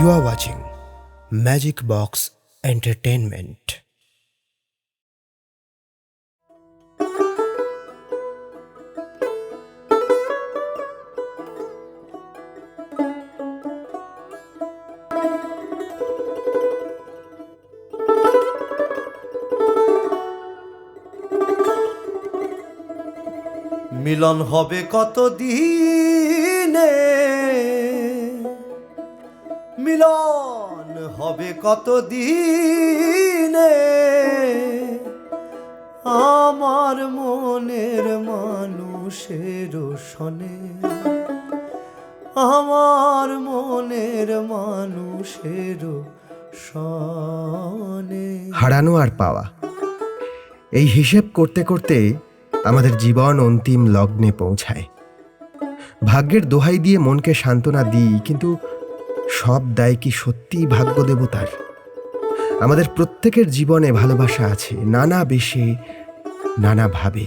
You are watching Magic Box Entertainment. মিলন হবে কত দিনে মিলন হবে কত দিনে আমার মনের মানুষের সনে আমার মনের মানুষের সনে হারানো আর পাওয়া। এই হিসেব করতে করতে আমাদের জীবন অন্তিম লগ্নে পৌঁছায়। ভাগ্যের দোহাই দিয়ে মনকে সান্ত্বনা দিই, কিন্তু সব দায় কি সত্যিই ভাগ্য দেবতার? আমাদের প্রত্যেকের জীবনে ভালোবাসা আছে, নানা বেশে, নানা ভাবে।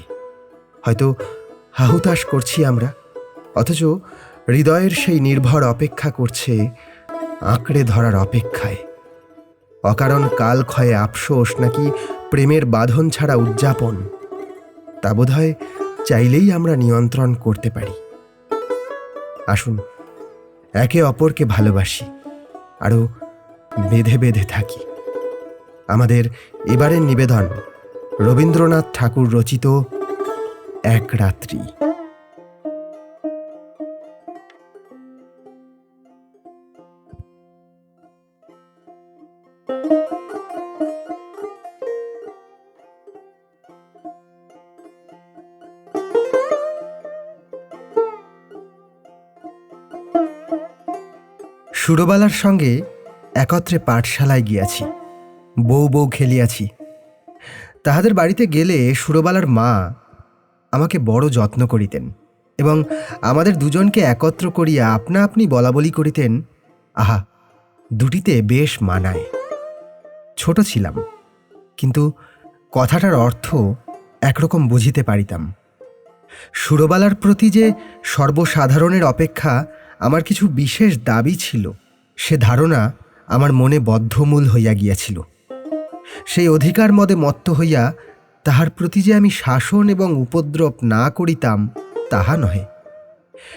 হয়তো হাহুতাশ করছি আমরা, অথচ হৃদয়ের সেই নির্ভর অপেক্ষা করছে আঁকড়ে ধরার অপেক্ষায়। অকারণ কাল ক্ষয়ে আফসোস নাকি প্রেমের বাঁধন ছাড়া উদযাপন? তা বোধহয় চাইলেই আমরা নিয়ন্ত্রণ করতে পারি। আসুন একে অপরকে ভালোবাসি, আরও বেঁধে বেঁধে থাকি। আমাদের এবারের নিবেদন রবীন্দ্রনাথ ঠাকুর রচিত এক রাত্রি। সুরবালার সঙ্গে একত্রে পাঠশালায় গিয়াছি, বউ বউ খেলিয়াছি। তাহাদের বাড়িতে গেলে সুরবালার মা আমাকে বড় যত্ন করিতেন এবং আমাদের দুজনকে একত্র করিয়া আপনা আপনি বলা বলি করিতেন, আহা, দুটিতে বেশ মানায়। ছোট ছিলাম, কিন্তু কথাটার অর্থ একরকম বুঝিতে পারিতাম। সুরবালার প্রতি যে সর্বসাধারণের অপেক্ষা আমার কিছু বিশেষ দাবি ছিল। সে ধারণা আমার মনে বদ্ধমূল হইয়া গিয়াছিল। সেই অধিকার মদে মত্ত হইয়া তাহার প্রতি যে আমি শাসন এবং উপদ্রব না করিতাম, তাহা নহে।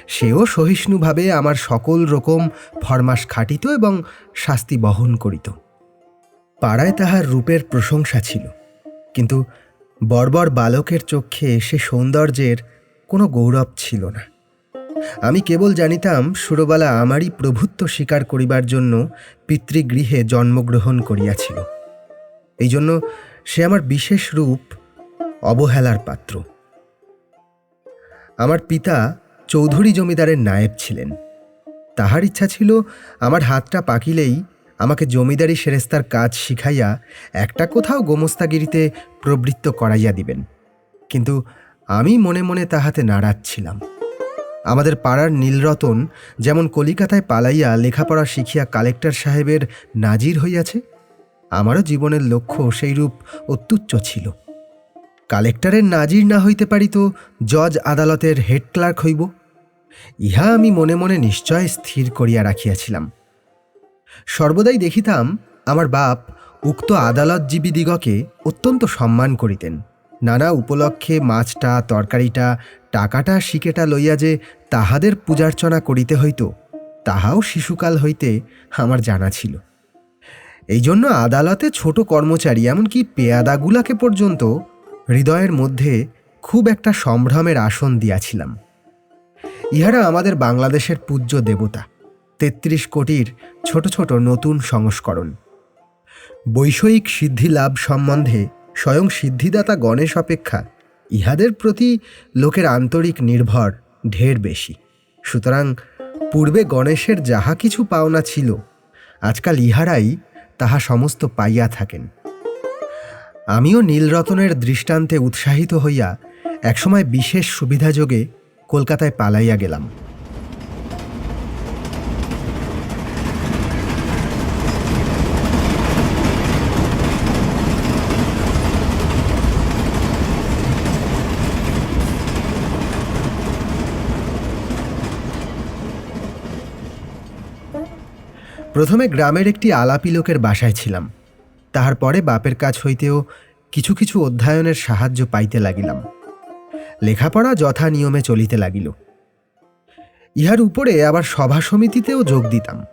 সেও সহিষ্ণুভাবে আমার সকল রকম ফরমাস খাটিত এবং শাস্তি বহন করিত। পাড়ায় তাহার রূপের প্রশংসা ছিল, কিন্তু বর্বর বালকের চক্ষে সে সৌন্দর্যের কোনো গৌরব ছিল না। আমি কেবল জানিতাম, সুরবালা আমারই প্রভুত্ব স্বীকার করিবার জন্য পিতৃগৃহে জন্মগ্রহণ করিয়াছিল। এই জন্য সে আমার বিশেষ রূপ, অবহেলার পাত্র। আমার পিতা চৌধুরী জমিদারের নায়েব ছিলেন। তাহার ইচ্ছা ছিল আমার হাতটা পাকিলেই আমাকে জমিদারি সেরেস্তার কাজ শিখাইয়া একটা কোথাও গোমস্তাগিরিতে প্রবৃত্ত করাইয়া দিবেন। কিন্তু আমি মনে মনে তাহাতে নারাজ ছিলাম। আমাদের পাড়ার নীলরতন যেমন কলিকাতায় পালাইয়া লেখাপড়া শিখিয়া কালেক্টর সাহেবের নাজির হইয়াছে, আমারও জীবনের লক্ষ্য সেইরূপ অত্যুচ্চ ছিল। কালেক্টরের নাজির না হইতে পারি তো জজ আদালতের হেড ক্লার্ক হইব, ইহা আমি মনে মনে নিশ্চয় স্থির করিয়া রাখিয়াছিলাম। সর্বদাই দেখিতাম আমার বাপ উক্ত আদালতজীবীদিগকে অত্যন্ত সম্মান করিতেন। নানা উপলক্ষে মাছটা, তরকারিটা টাকাটা শিকেটা লইয়া যে তাহাদের পূজার্চনা করিতে হইত, তাহাও শিশুকাল হইতে আমার জানা ছিল। এই জন্য আদালতে ছোট কর্মচারী, এমনকি পেয়াদাগুলাকে পর্যন্ত হৃদয়ের মধ্যে খুব একটা সম্ভ্রমের আসন দিয়াছিলাম। ইহারা আমাদের বাংলাদেশের পূজ্য দেবতা, তেত্রিশ কোটির ছোট ছোট নতুন সংস্করণ। বৈষয়িক সিদ্ধি লাভ সম্বন্ধে স্বয়ং সিদ্ধিদাতা গণেশ অপেক্ষা ইহাদের প্রতি লোকের আন্তরিক নির্ভর ঢের বেশি। সুতরাং পূর্বে গণেশের যাহা কিছু পাওনা ছিল, আজকাল ইহারাই তাহা সমস্ত পাইয়া থাকেন। আমিও নীলরতনের দৃষ্টান্তে উৎসাহিত হইয়া একসময় বিশেষ সুবিধাযোগে কলকাতায় পালাইয়া গেলাম। প্রথমে গ্রামের একটি আলাপি লোকের বাসায় ছিলাম। তাহার পরে বাপের কাছ হইতেও কিছু কিছু অধ্যয়নের সাহায্য পাইতে লাগিলাম। লেখাপড়া যথা নিয়মে চলিতে লাগিল। ইহার উপরে আবার সভা সমিতিতেও যোগ দিতাম।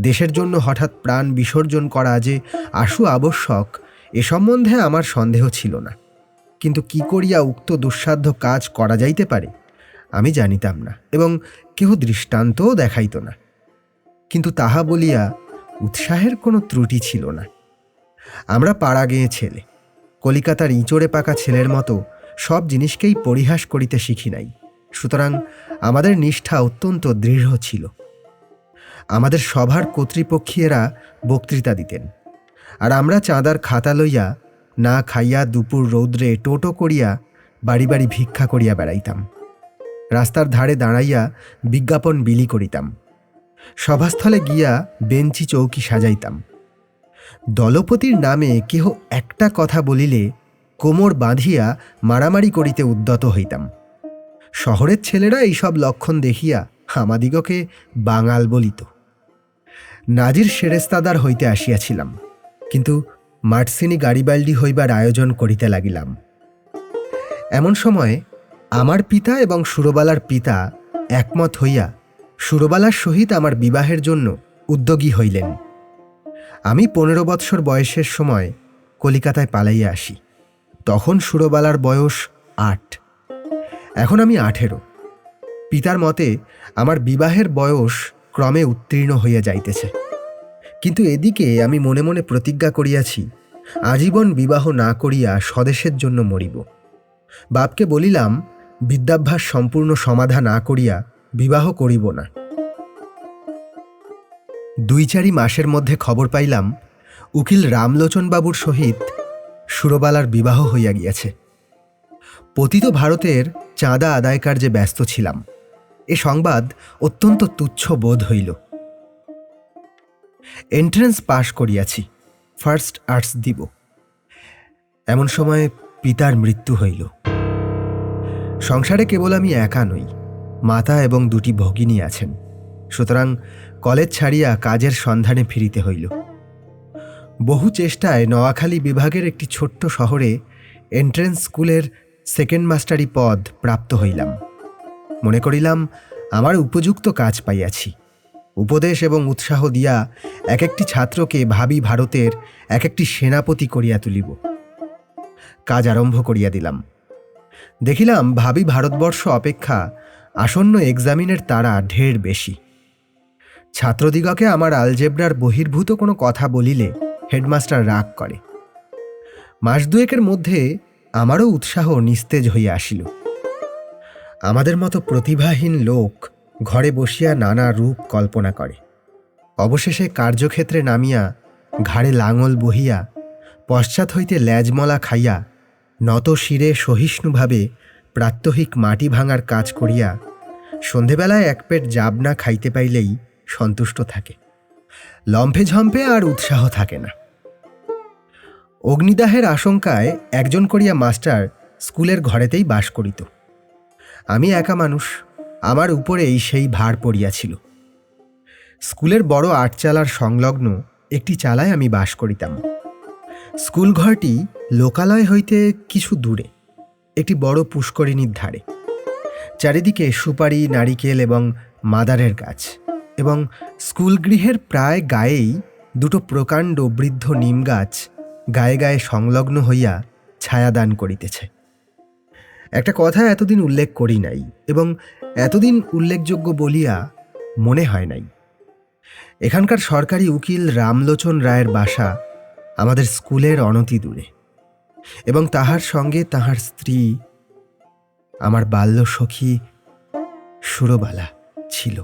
দেশের জন্য হঠাৎ প্রাণ বিসর্জন করা যে আশু আবশ্যক, এ সম্বন্ধে আমার সন্দেহ ছিল না। কিন্তু কি করিয়া উক্ত দুঃসাধ্য কাজ করা যাইতে পারে, আমি জানিতাম না এবং কেহ দৃষ্টান্তও দেখাইত না। কিন্তু তাহা বলিয়া উৎসাহের কোনো ত্রুটি ছিল না। আমরা পাড়া গেয়ে ছেলে, কলিকাতার ইঁচড়ে পাকা ছেলের মতো সব জিনিসকেই পরিহাস করিতে শিখি নাই। সুতরাং আমাদের নিষ্ঠা অত্যন্ত দৃঢ় ছিল। আমাদের সভার কর্তৃপক্ষীয়রা বক্তৃতা দিতেন। আর আমরা চাঁদার খাতা লইয়া, না খাইয়া দুপুর রৌদ্রে টোটো করিয়া বাড়ি বাড়ি ভিক্ষা করিয়া বেড়াইতাম। রাস্তার ধারে দাঁড়াইয়া বিজ্ঞাপন বিলি করিতাম। সভাস্থলে গিয়া বেঞ্চি চৌকি সাজাইতাম। দলপতির নামে কেহ একটা কথা বলিলে কোমর বাঁধিয়া মারামারি করিতে উদ্যত হইতাম। শহরের ছেলেরা এইসব লক্ষণ দেখিয়া আমাদিগকে বাঙাল বলিত। নাজির সেরেস্তাদার হইতে আসিয়াছিলাম, কিন্তু মার্সিনি গাড়িবাল্ডি হইবার আয়োজন করিতে লাগিলাম। এমন সময় আমার পিতা এবং সুরবালার পিতা একমত হইয়া সুরবালার সহিত আমার বিবাহের জন্য উদ্যোগী হইলেন। আমি পনেরো বৎসর বয়সের সময় কলিকাতায় পালাইয়া আসি। তখন সুরবালার বয়স আট। এখন আমি আঠেরো। পিতার মতে আমার বিবাহের বয়স ক্রমে উত্তীর্ণ হইয়া যাইতেছে। কিন্তু এদিকে আমি মনে মনে প্রতিজ্ঞা করিয়াছি, আজীবন বিবাহ না করিয়া স্বদেশের জন্য মরিব। বাপকে বলিলাম, বিদ্যাভ্যাস সম্পূর্ণ সমাধা না করিয়া বিবাহ করিব না। দুই চারি মাসের মধ্যে খবর পাইলাম, উকিল রামলোচন বাবুর সহিত সুরবালার বিবাহ হইয়া গিয়াছে। পতিত ভারতের চাঁদা আদায় কার্যে ব্যস্ত ছিলাম। এ সংবাদ অত্যন্ত তুচ্ছ বোধ হইল। এন্ট্রেন্স পাশ করিয়াছি, ফার্স্ট আর্টস দিব। এমন সময় পিতার মৃত্যু হইল। সংসারে কেবল আমি একা নই। মাতা এবং দুটি ভগিনী আছেন। সুতরাং কলেজ ছাড়িয়া কাজের সন্ধানে ফিরিতে হইল। বহু চেষ্টায় নোয়াখালী বিভাগের একটি ছোট্ট শহরে এন্ট্রেন্স স্কুলের সেকেন্ড মাস্টারি পদ প্রাপ্ত হইলাম। মনে করিলাম, আমার উপযুক্ত কাজ পাইয়াছি। উপদেশ এবং উৎসাহ দিয়া এক একটি ছাত্রকে ভাবি ভারতের এক একটি সেনাপতি করিয়া তুলিব। কাজ আরম্ভ করিয়া দিলাম। দেখিলাম, ভাবি ভারতবর্ষ অপেক্ষা আসন্ন এক্সামিনের তারা ঢের বেশি। ছাত্রদিগকে আমার আলজেব্রার বহির্ভূত কোনো কথা বলিলে হেডমাস্টার রাগ করে। মাস দুয়েকের মধ্যে আমারও উৎসাহ নিস্তেজ হইয়া আসিল। আমাদের মতো প্রতিভাহীন লোক ঘরে বসিয়া নানা রূপ কল্পনা করে। অবশেষে কার্যক্ষেত্রে নামিয়া ঘাড়ে লাঙল বহিয়া পশ্চাৎ হইতে ল্যাজমলা খাইয়া নত শিরে সহিষ্ণুভাবে প্রাত্যহিক মাটি ভাঙার কাজ করিয়া সন্ধেবেলায় এক পেট জাব না খাইতে পাইলেই সন্তুষ্ট থাকে। লম্ফে ঝম্পে আর উৎসাহ থাকে না। অগ্নিদাহের আশঙ্কায় একজন করিয়া মাস্টার স্কুলের ঘরেতেই বাস করিত। আমি একা মানুষ, আমার উপরেই সেই ভার পড়িয়াছিল। স্কুলের বড় আটচালার সংলগ্ন একটি চালায় আমি বাস করিতাম। স্কুল ঘরটি লোকালয় হইতে কিছু দূরে। একটি বড় পুষ্করিণীর ধারে। চারিদিকে সুপারি, নারিকেল এবং মাদারের গাছ এবং স্কুল গৃহের প্রায় গায়েই দুটো প্রকাণ্ড বৃদ্ধ নিম গাছ গায়ে গায়ে সংলগ্ন হইয়া ছায়াদান করিতেছে। একটা কথা এতদিন উল্লেখ করি নাই এবং এতদিন উল্লেখযোগ্য বলিয়া মনে হয় নাই। এখানকার সরকারি উকিল রামলোচন রায়ের বাসা আমাদের স্কুলের অনতি দূরে। এবং তাহার সঙ্গে তাহার স্ত্রী, আমার বাল্য সখী সুরবালা ছিল।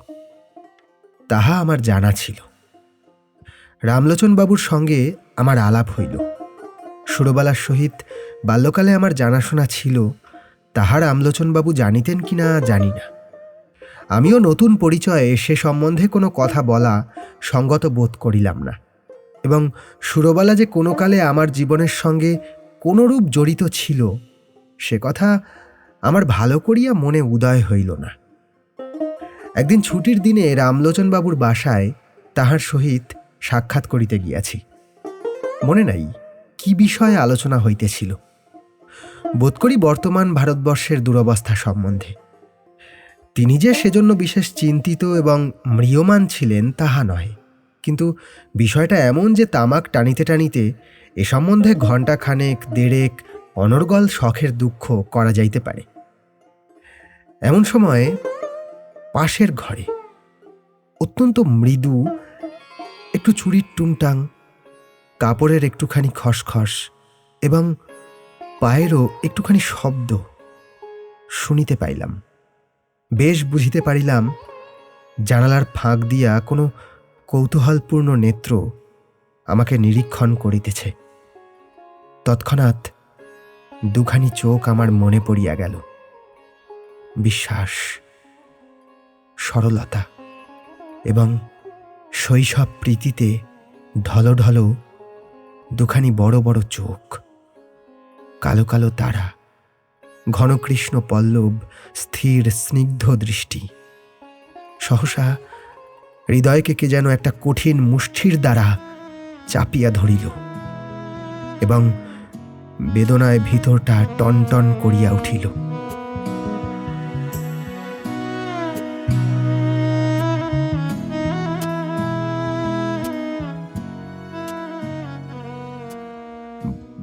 তাহা আমার জানা ছিল। রামলোচন বাবুর সঙ্গে আমার আলাপ হইল। সুরবালার সহিত বাল্যকালে আমার জানাশোনা ছিল তাহার আমলোচনবাবু জানিতেন কি না জানি না। আমিও নতুন পরিচয়ে সে সম্বন্ধে কোনো কথা বলা সঙ্গত বোধ করিলাম না। এবং সুরবালা যে কোনো কালে আমার জীবনের সঙ্গে কোনরূপ জড়িত ছিল, সে কথা আমার ভালো করিয়া মনে উদয় হইল না। একদিন ছুটির দিনে রামলোচনবাবুর বাসায় তাহার সহিত সাক্ষাৎ করিতে গিয়াছি। মনে নাই কি বিষয়ে আলোচনা হইতেছিল। বোধ করি বর্তমান ভারতবর্ষের দুরবস্থা সম্বন্ধে। তিনি যে সেজন্য বিশেষ চিন্তিত এবং ম্রিয়মান ছিলেন তাহা নয় কিন্তু বিষয়টা এমন যে তামাক টানিতে টানিতে এ সম্বন্ধে ঘণ্টাখানেক, দেড়েক, অনর্গল শখের দুঃখ করা যাইতে পারে। এমন সময়ে পাশের ঘরে অত্যন্ত মৃদু, একটু চুরির টুংটাং কাপড়ের একটুখানি খসখস এবং পায়েরও একটুখানি শব্দ শুনিতে পাইলাম। বেশ বুঝিতে পারিলাম, জানালার ফাঁক দিয়া কোনো কৌতূহলপূর্ণ নেত্র আমাকে নিরীক্ষণ করিতেছে। তৎক্ষণাৎ দুখানি চোখ আমার মনে পড়িয়া গেল। বিশ্বাস, সরলতা এবং শৈশব প্রীতিতে ঢলঢল দুখানি বড় বড় চোখ, কালো কালো তারা ঘনকৃষ্ণ পল্লব, স্থির স্নিগ্ধ দৃষ্টি। সহসা হৃদয়কে কে যেন একটা কঠিন মুষ্ঠির দ্বারা চাপিয়া ধরিল এবং বেদনায় ভিতরটা টনটন করিয়া উঠিল।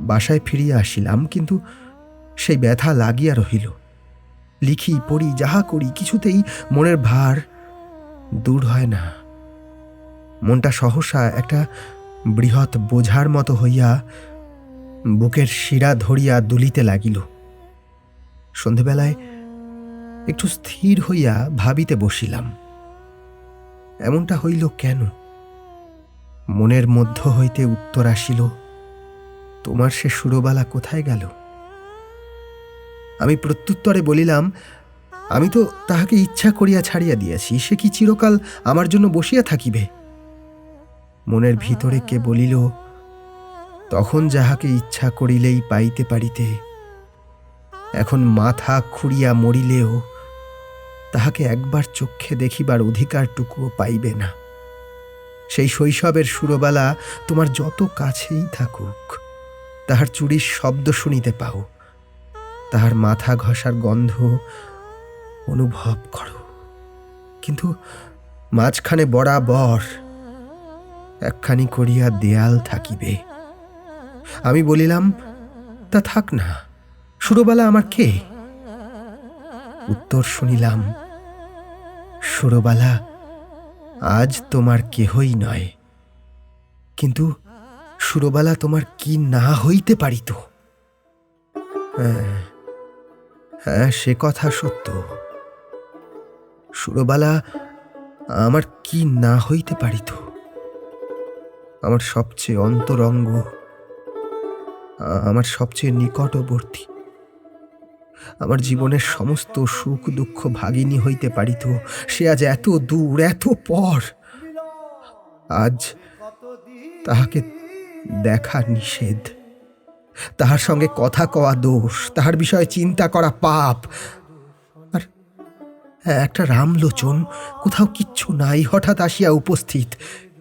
বাসায় ফিরিয়া আসিলাম, কিন্তু সেই ব্যথা লাগিয়া রহিল। লিখি, পড়ি, যাহা করি, কিছুতেই মনের ভার দূর হয় না। মনটা সহসা একটা বৃহৎ বোঝার মতো হইয়া বুকের শিরা ধরিয়া দুলিতে লাগিল। সন্ধেবেলায় একটু স্থির হইয়া ভাবিতে বসিলাম। এমনটা হইল কেন? মনের মধ্য হইতে উত্তর আসিল, তোমার সে সুরবালা কোথায় গেল? আমি প্রত্যুত্তরে বলিলাম, আমি তো তাহাকে ইচ্ছা করিয়া ছাড়িয়া দিয়াছি, সে কি চিরকাল আমার জন্য বসিয়া থাকিবে? মনের ভিতরে কে বলিল, তখন যাহাকে ইচ্ছা করিলেই পাইতে পারিতে। এখন মাথা খুঁড়িয়া মরিলেও তাহাকে একবার চক্ষে দেখিবার অধিকারটুকুও পাইবে না। সেই শৈশবের সুরবালা তোমার যত কাছেই থাকুক, তাহার চুরির শব্দ শুনিতে পাও। তাহার মাথা ঘষার গন্ধ অনুভব করো। কিন্তু মাঝখানে বরাবর একখানি করিয়া দেয়াল থাকিবে। আমি বলিলাম, তা থাক না, সুরবালা আমার কে? উত্তর শুনিলাম, সুরবালা, আজ তোমার কেহই নয়। কিন্তু সুরবালা তোমার কি না হইতে পারিত? হ্যাঁ হ্যাঁ সে কথা সত্য। সুরবালা আমার কি না হইতে পারিত? আমার সবচেয়ে অন্তরঙ্গ, আমার সবচেয়ে নিকটবর্তী। আমার জীবনের সমস্ত সুখ দুঃখ ভাগিনী হইতে পারিত। সে আজ এত দূর, এত পর। আজ তাহাকে দেখা নিষেধ। তাহার সঙ্গে কথা কওয়া দোষ, তাহার বিষয়ে চিন্তা করা পাপ। আর একটা রামলোচন, কোথাও কিচ্ছু নাই, হঠাৎ আসিয়া উপস্থিত।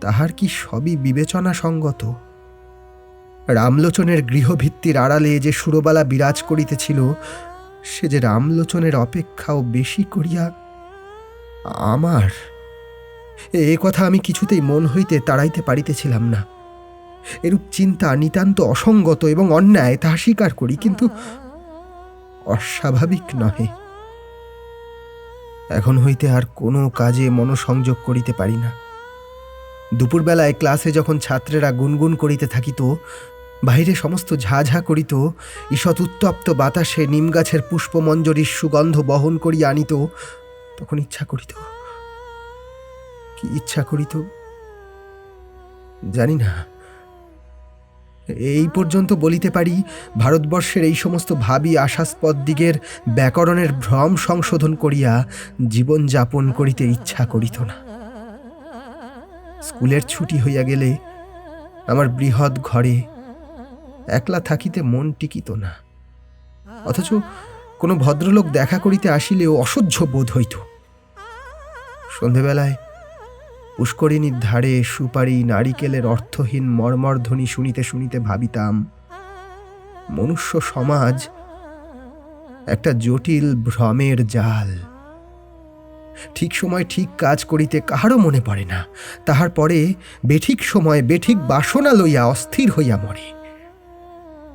তাহার কি সবই বিবেচনা সঙ্গত রামলোচনের গৃহভিত্তির আড়ালে যে সুরবালা বিরাজ করিতেছিল, সে যে রামলোচনের অপেক্ষাও বেশি করিয়া আমার। এ কথা আমি কিছুতেই মন হইতে তাড়াইতে পারিতেছিলাম না। এরূপ চিন্তা নিতান্ত অসঙ্গত এবং অন্যায় তাহা স্বীকার করি, কিন্তু অস্বাভাবিক নহে। এখন হইতে আর কোনো কাজে মনোসংযোগ করিতে পারি না। দুপুরবেলায় ক্লাসে যখন ছাত্রেরা গুনগুন করিতে থাকিত, বাহিরে সমস্ত ঝাঝা করিত, ঈষৎ উত্তপ্ত বাতাসে নিমগাছের পুষ্পমঞ্জরির সুগন্ধ বহন করিয়া আনিত, তখন ইচ্ছা করিত। কি ইচ্ছা করিত? জানি না। এই পর্যন্ত বলিতে পারি, ভারতবর্ষের এই সমস্ত ভাবি আশাস্পদ দিগের ব্যাকরণের ভ্রম সংশোধন করিয়া জীবন যাপন করিতে ইচ্ছা করিত না। স্কুলের ছুটি হইয়া গেলে আমার বৃহৎ ঘরে একলা থাকিতে মন টিকিত না। অথচ কোনো ভদ্রলোক দেখা করিতে আসিলেও অসহ্য বোধ হইত। সন্ধেবেলায় পুষ্করিণীর ধারে সুপারি নারিকেলের অর্থহীন মর্মরধ্বনি শুনিতে শুনিতে ভাবিতাম, মনুষ্য সমাজ একটা জটিল ভ্রমের জাল। ঠিক সময় ঠিক কাজ করিতে কাহারও মনে পড়ে না। তাহার পরে বেঠিক সময় বেঠিক বাসনা লইয়া অস্থির হইয়া মরে।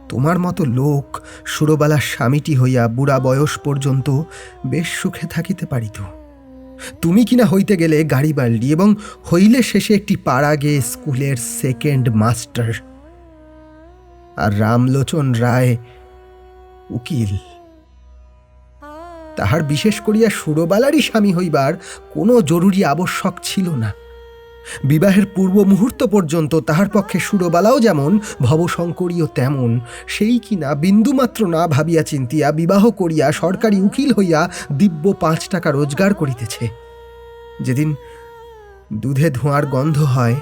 তোমার মতো লোক সুরবালার স্বামীটি হইয়া বুড়া বয়স পর্যন্ত বেশ সুখে থাকিতে পারিত। তুমি কিনা হইতে গেলে গাড়ি বাল্ডি এবং হইলে শেষে একটি পাড়াগে স্কুলের সেকেন্ড মাস্টার। আর রামলোচন রায় উকিল। তাহার বিশেষ করিয়া সুরবালারই স্বামী হইবার কোনো জরুরি আবশ্যক ছিল না। বিবাহের পূর্ব মুহূর্ত পর্যন্ত তাহার পক্ষে সুরবালাও যেমন ভবশঙ্করীও তেমন, সেই কিনা বিন্দুমাত্র না ভাবিয়া চিন্তিয়া বিবাহ করিয়া সরকারি উকিল হইয়া দিব্য পাঁচ টাকা রোজগার করিতেছে। যেদিন দুধে ধোঁয়ার গন্ধ হয়,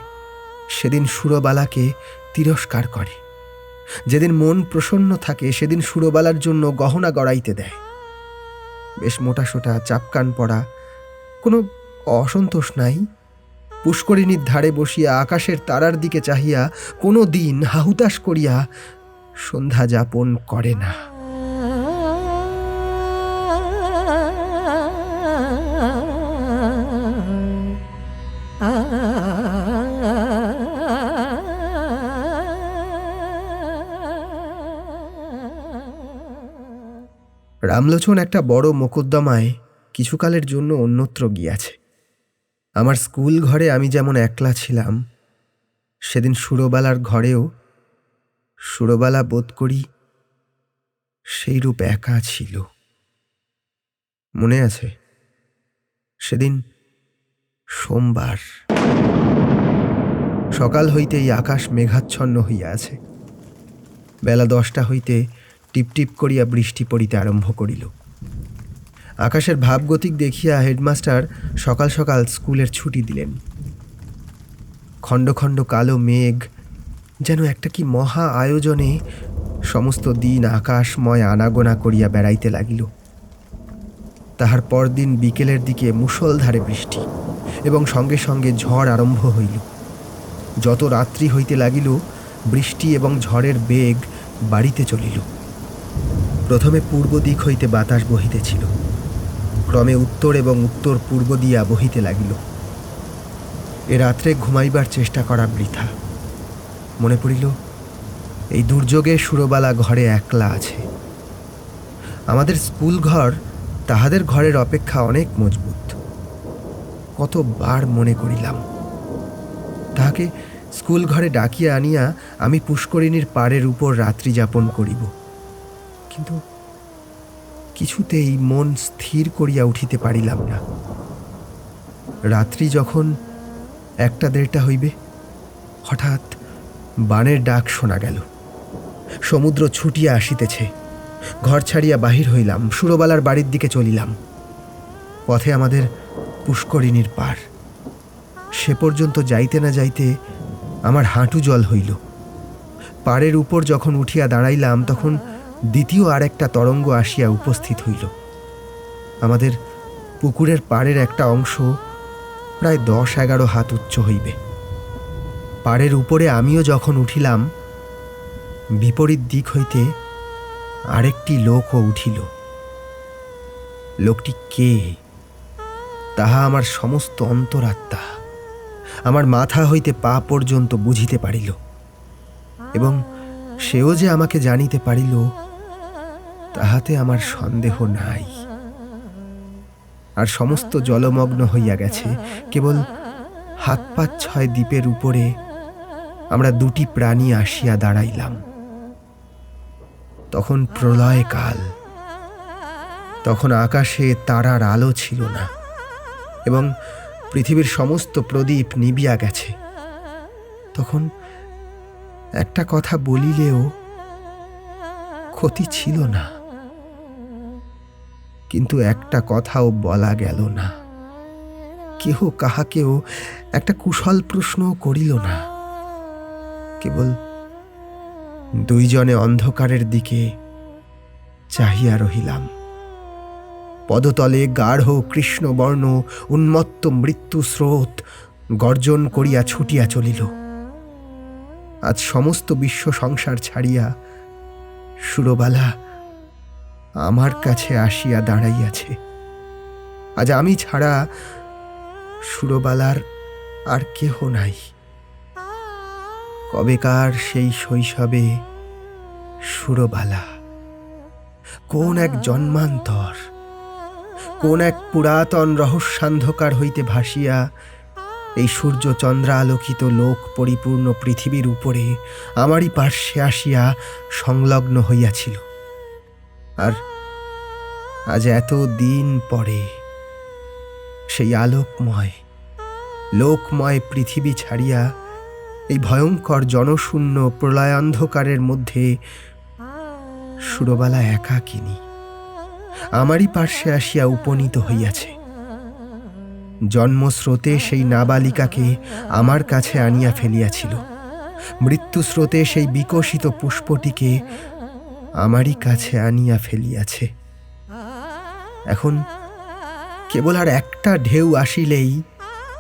সেদিন সুরবালাকে তিরস্কার করে। যেদিন মন প্রসন্ন থাকে, সেদিন সুরবালার জন্য গহনা গড়াইতে দেয়। বেশ মোটাসোটা, চাপকান পড়া, কোনো অসন্তোষ নাই? পুষ্করিণীর ধারে বসিয়া আকাশের তারার দিকে চাহিয়া কোনো দিন হাহুতাস করিয়া সন্ধ্যা যাপন করে না। রামলোচন একটা বড় মোকদ্দমায় কিছুকালের জন্য অন্যত্র গিয়াছে। আমার স্কুল ঘরে আমি যেমন একলা ছিলাম, সেদিন সুরবালার ঘরেও সুরবালা বোধ করি সেইরূপ একা ছিল। মনে আছে? সেদিন সোমবার। সকাল হইতেই আকাশ মেঘাচ্ছন্ন হইয়া আছে বেলা দশটা হইতে টিপটিপ করিয়া বৃষ্টি পড়িতে আরম্ভ করিল। আকাশের ভাবগতিক দেখিয়া হেডমাস্টার সকাল সকাল স্কুলের ছুটি দিলেন। খণ্ড খণ্ড কালো মেঘ যেন একটা কি মহা আয়োজনে সমস্ত দিন আকাশময় আনাগোনা করিয়া বেড়াইতে লাগিল। তাহার পরদিন বিকেলের দিকে মুষলধারে বৃষ্টি এবং সঙ্গে সঙ্গে ঝড় আরম্ভ হইল। যত রাত্রি হইতে লাগিল, বৃষ্টি এবং ঝড়ের বেগ বাড়িতে চলিল। প্রথমে পূর্ব দিক হইতে বাতাস বহিতেছিল। ক্রমে উত্তর এবং উত্তর পূর্ব দিয়া বহিতে লাগিল। এ রাত্রে ঘুমাইবার চেষ্টা করা বৃথা। মনে পড়িল, এই দুর্যোগে সুরবালা ঘরে একলা আছে। আমাদের স্কুল ঘর তাহাদের ঘরের অপেক্ষা অনেক মজবুত। কতবার মনে করিলাম, তাহাকে স্কুল ঘরে ডাকিয়া আনিয়া আমি পুষ্করিণীর পাড়ের উপর রাত্রি যাপন করিব। কিন্তু কিছুতেই মন স্থির করিয়া উঠিতে পারিলাম না। রাত্রি যখন একটা দেড়টা হইবে, হঠাৎ বানের ডাক শোনা গেল। সমুদ্র ছুটিয়া আসিতেছে। ঘর ছাড়িয়া বাহির হইলাম, সুরবালার বাড়ির দিকে চলিলাম। পথে আমাদের পুষ্করিণীর পার। সে পর্যন্ত যাইতে না যাইতে আমার হাঁটু জল হইল। পাড়ের উপর যখন উঠিয়া দাঁড়াইলাম, তখন দ্বিতীয় আর একটা তরঙ্গ আসিয়া উপস্থিত হইল। আমাদের পুকুরের পাড়ের একটা অংশ প্রায় দশ এগারো হাত উচ্চ হইবে। পাড়ের উপরে আমিও যখন উঠিলাম, বিপরীত দিক হইতে আরেকটি লোকও উঠিল। লোকটি কে? তাহা আমার সমস্ত অন্তরাত্মা। আমার মাথা হইতে পা পর্যন্ত বুঝিতে পারিল এবং সেও যে আমাকে জানিতে পারিল তাহাতে আমার সন্দেহ নাই। আর সমস্ত জলমগ্ন হইয়া গেছে, কেবল হাত পাত ছয় দ্বীপের উপরে আমরা দুটি প্রাণী আসিয়া দাঁড়াইলাম। তখন প্রলয় কাল তখন আকাশে তারার আলো ছিল না, এবং পৃথিবীর সমস্ত প্রদীপ নিবিয়া গেছে। তখন একটা কথা বলিলেও ক্ষতি ছিল না। কিন্তু একটা কথাও বলা গেল না। কেহ কাহাকেও একটা কুশল প্রশ্ন করিল না। কেবল দুইজনে অন্ধকারের দিকে চাহিয়া রহিলাম। পদতলে গাঢ় কৃষ্ণবর্ণ, উন্মত্ত মৃত্যু স্রোত গর্জন করিয়া ছুটিয়া চলিল। আজ সমস্ত বিশ্ব সংসার ছাড়িয়া সুরবালা আমার কাছে আসিয়া দাঁড়াইয়াছে। আজ আমি ছাড়া সুরবালার আর কেহ নাই। কবেকার সেই শৈশবে সুরবালা, কোন এক জন্মান্তর, কোন এক পুরাতন রহস্যান্ধকার হইতে ভাসিয়া এই সূর্য চন্দ্রালোকিত লোক পরিপূর্ণ পৃথিবীর উপরে আমারই পার্শ্বে আসিয়া সংলগ্ন হইয়াছিল। আর আজ এত দিন পরে সেই আলোকময়, লোকময় পৃথিবী ছাড়িয়া এই ভয়ঙ্কর জনশূন্য প্রলয়ান্ধকারের মধ্যে সুরবালা একাকিনী আমারই পার্শ্বে আসিয়া উপনীত হইয়াছে। জন্মস্রোতে সেই নাবালিকাকে আমার কাছে আনিয়া ফেলিয়াছিল। মৃত্যুস্রোতে সেই বিকশিত পুষ্পটিকে আমারই কাছে আনিয়া ফেলিয়াছে। এখন কেবল আর একটা ঢেউ আসিলেই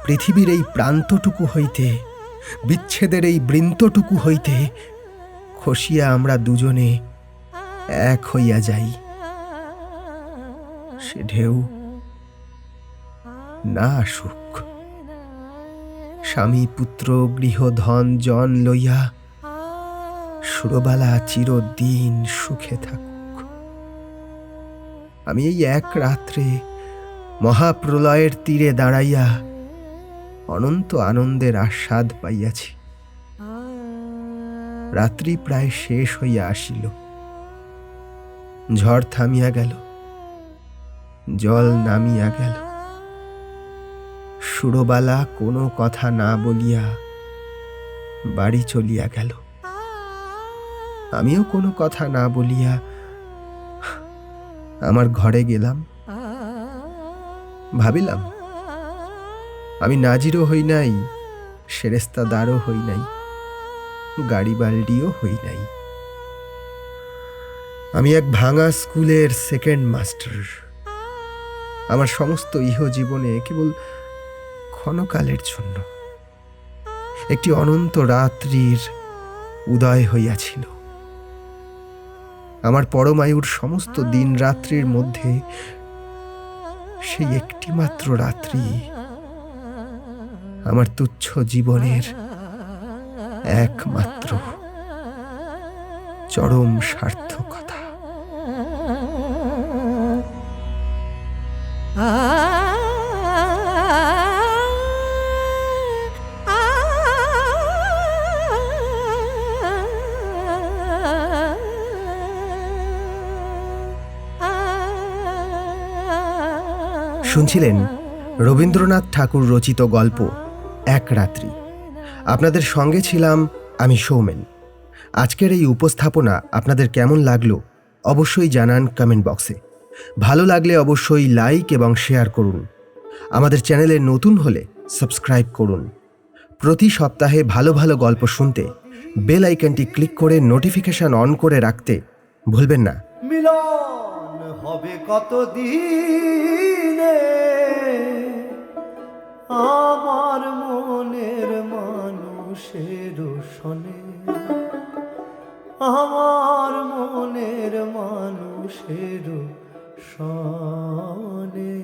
পৃথিবীর এই প্রান্তটুকু হইতে, বিচ্ছেদের এই বৃন্তটুকু হইতে খসিয়া আমরা দুজনে এক হইয়া যাই। সে ঢেউ না আসুক। স্বামী, পুত্র গৃহ ধন জন লইয়া সুরবালা চিরদিন সুখে থাকুক। আমি এই এক রাত্রে মহাপ্রলয়ের তীরে দাঁড়াইয়া অনন্ত আনন্দের আস্বাদ পাইয়াছি। রাত্রি প্রায় শেষ হইয়া আসিল। ঝড় থামিয়া গেল। জল নামিয়া গেল। সুরবালা কোনো কথা না বলিয়া বাড়ি চলিয়া গেল। আমিও কোনো কথা না বলিয়া আমার ঘরে গেলাম। ভাবিলাম, আমি নাজিরও হই নাই, সেরেস্তাদারও হই নাই গাড়ি বাল্ডিও হই নাই। আমি এক ভাঙা স্কুলের সেকেন্ড মাস্টার। আমার সমস্ত ইহ জীবনে কেবল ক্ষণকালের জন্য একটি অনন্ত রাত্রির উদয় হইয়াছিল। আমার পরমায়ুর সমস্ত দিন রাত্রির মধ্যে সেই একটি মাত্র রাত্রি আমার তুচ্ছ জীবনের একমাত্র চরম সার্থকতা। শুনছিলেন রবীন্দ্রনাথ ঠাকুর রচিত গল্প, এক রাত্রি। আপনাদের সঙ্গে ছিলাম আমি সৌমেন। আজকের এই উপস্থাপনা আপনাদের কেমন লাগল অবশ্যই জানান কমেন্ট বক্সে ভালো লাগলে অবশ্যই লাইক এবং শেয়ার করুন। আমাদের চ্যানেলে নতুন হলে সাবস্ক্রাইব করুন। প্রতি সপ্তাহে ভালো ভালো গল্প শুনতে বেল আইকনটি ক্লিক করে নোটিফিকেশন অন করে রাখতে ভুলবেন না। মিলন! হবে কত দিনে আমার মনের মানুষের শনে। আমার মনের মানুষের শনে।